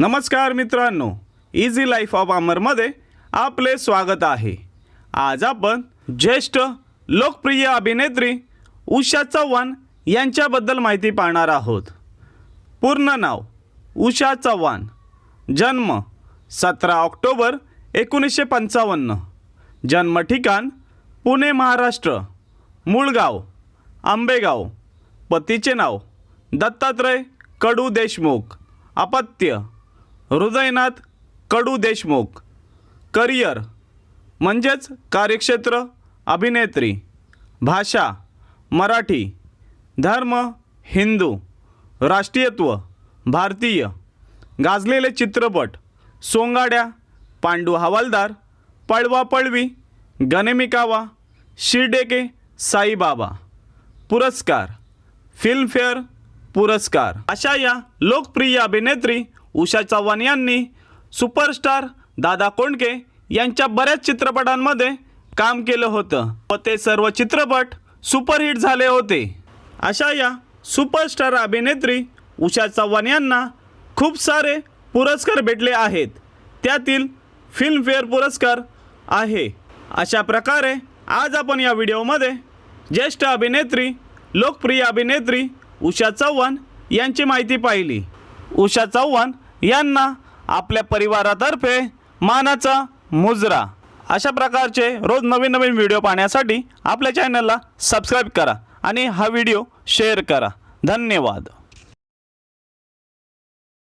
नमस्कार मित्रांनो easy life of अमरमध्ये आपले स्वागत आहे. आज आपण ज्येष्ठ लोकप्रिय अभिनेत्री उषा चव्हाण यांच्याबद्दल माहिती पाहणार आहोत. पूर्ण नाव उषा चव्हाण. जन्म सतरा ऑक्टोबर एकोणीसशे पंचावन्न. जन्म ठिकाण पुणे महाराष्ट्र. मूळगाव आंबेगाव. पतीचे नाव दत्तात्रय कडू देशमुख. अपत्य हृदयनाथ कडू देशमुख. करिअर म्हणजेच कार्यक्षेत्र अभिनेत्री. भाषा मराठी. धर्म हिंदू. राष्ट्रीयत्व भारतीय. गाजलेले चित्रपट सोंगाड्या पांडू हवालदार पळवा पळवी गणेमिकावा शिर्डेके साईबाबा पुरस्कार फिल्मफेअर पुरस्कार. अशा या लोकप्रिय अभिनेत्री उषा चव्हाण यांनी सुपरस्टार दादा कोंडके यांच्या बऱ्याच चित्रपटांमध्ये काम केलं होतं. व ते सर्व चित्रपट सुपरहिट झाले होते. अशा या सुपरस्टार अभिनेत्री उषा चव्हाण यांना खूप सारे पुरस्कार भेटले आहेत. त्यातील फिल्मफेअर पुरस्कार आहे. अशा प्रकारे आज आपण या व्हिडिओमध्ये ज्येष्ठ अभिनेत्री लोकप्रिय अभिनेत्री उषा चव्हाण यांची माहिती पाहिली. उषा चव्हाण यांना आपल्या परिवारातर्फे मानाचा मुजरा. अशा प्रकारचे रोज नवीन नवीन व्हिडिओ पाहण्यासाठी आपल्या चॅनलला सबस्क्राईब करा आणि हा व्हिडिओ शेअर करा. धन्यवाद.